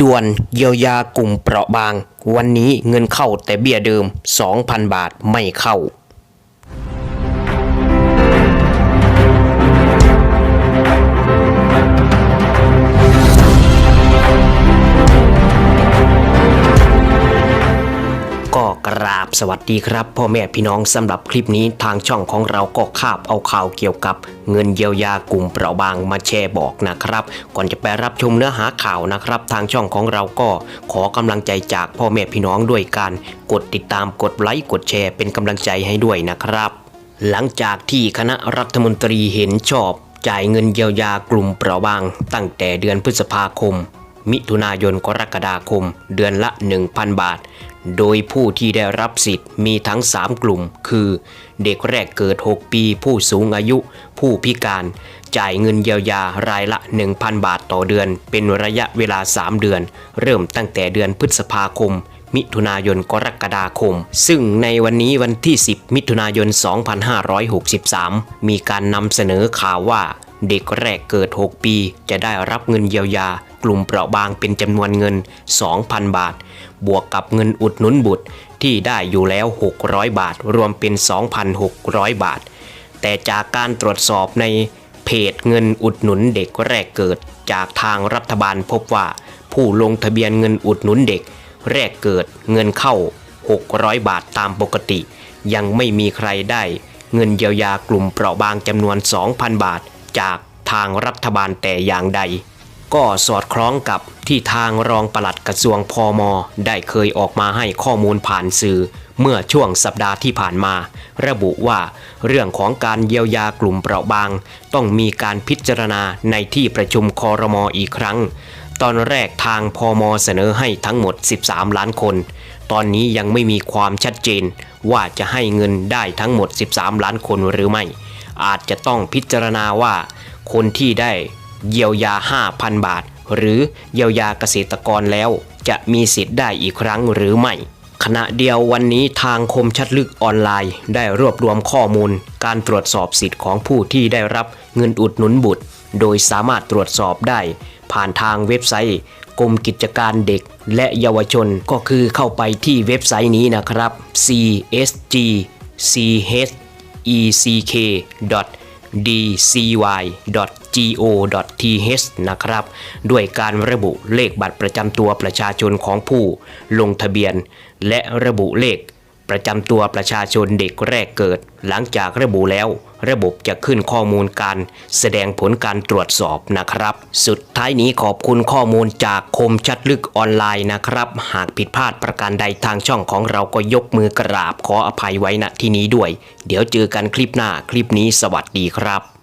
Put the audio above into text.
ด่วนเยียวยากลุ่มเปราะบาง วันนี้เงินเข้าแต่เบี้ยเดิม 2,000 บาทไม่เข้า สวัสดีครับพ่อแม่พี่น้องสำหรับคลิปนี้ทางช่องของเราก็คาบเอาข่าวเกี่ยวกับเงินเยียวยากลุ่มเปราะบางมาแชร์บอกนะครับ ก่อนจะไปรับชมเนื้อหาข่าวนะครับ ทางช่องของเราก็ขอกำลังใจจากพ่อแม่พี่น้องด้วยการกดติดตามกดไลค์กดแชร์เป็นกำลังใจให้ด้วยนะครับ หลังจากที่คณะรัฐมนตรีเห็นชอบ จ่ายเงินเยียวยากลุ่มเปราะบาง ตั้งแต่เดือนพฤษภาคม มิถุนายนกรกฎาคม เดือนละ 1,000 บาท โดยผู้ที่ได้รับสิทธิ์มีทั้ง 3 กลุ่ม คือ เด็กแรกเกิด 6 ปี ผู้สูงอายุ ผู้พิการ จ่ายเงินเยียวยารายละ 1,000 บาทต่อเดือน เป็นระยะเวลา 3 เดือน เริ่มตั้งแต่เดือนพฤษภาคมมิถุนายนกรกฎาคม ซึ่งในวันนี้วันที่ 10 มิถุนายน 2563 มีการนำเสนอข่าวว่า เด็กแรกเกิด 6 ปี จะได้รับเงินเยียวยา กลุ่มเปราะบางเป็นจำนวนเงิน 2,000 บาท บวกกับเงินอุดหนุนบุตรที่ได้อยู่แล้ว 600 บาท รวมเป็น 2,600 บาท แต่จากการตรวจสอบในเพจเงินอุดหนุนเด็กแรกเกิด จากทางรัฐบาลพบว่า ผู้ลงทะเบียนเงินอุดหนุนเด็ก แรกเกิดเงินเข้า 600 บาทตามปกติ ยังไม่มีใครได้ เงินเยียวยากลุ่มเปราะบางจำนวน 2,000 บาท จากทางรัฐบาลแต่อย่างใด ก็สอดคล้องกับที่ทางรองปลัดกระทรวงพอมได้เคยออกมาให้ข้อมูลผ่านสื่อ เมื่อช่วงสัปดาห์ที่ผ่านมา ระบุว่าเรื่องของการเยียวยากลุ่มเปราะบาง ต้องมีการพิจารณาในที่ประชุมคอรมออีกครั้ง ตอนแรกทางพอมเสนอให้ทั้งหมด 13 ล้านคน ตอนนี้ยังไม่มีความชัดเจน ว่าจะให้เงินได้ทั้งหมด 13 ล้านคนหรือไม่ อาจจะต้องพิจารณาว่า คนที่ได้ เยียวยา 5,000 บาท หรือเยียวยาเกษตรกรแล้ว จะมีสิทธิ์ได้อีกครั้งหรือไม่ ขณะเดียววันนี้ทางคมชัดลึกออนไลน์ ได้รวบรวมข้อมูล การตรวจสอบสิทธิ์ของผู้ที่ได้รับเงินอุดหนุนบุตร โดยสามารถตรวจสอบได้ ผ่านทางเว็บไซต์กรมกิจการเด็กและเยาวชนก็คือเข้าไปที่เว็บไซต์นี้นะครับ csg check dcy.go.th นะครับ ด้วยการระบุเลขบัตรประจำตัวประชาชนของผู้ลงทะเบียน และระบุเลข ประจำตัวประชาชนเด็กแรกเกิด หลังจากระบุแล้ว ระบบจะขึ้นข้อมูลการ แสดงผลการตรวจสอบนะครับ สุดท้ายนี้ขอบคุณข้อมูลจากคมชัดลึกออนไลน์นะครับ หากผิดพลาดประการใดทางช่องของเราก็ยกมือกราบขออภัยไว้ณที่นี้ด้วย เดี๋ยวเจอกันคลิปหน้าคลิปนี้สวัสดีครับ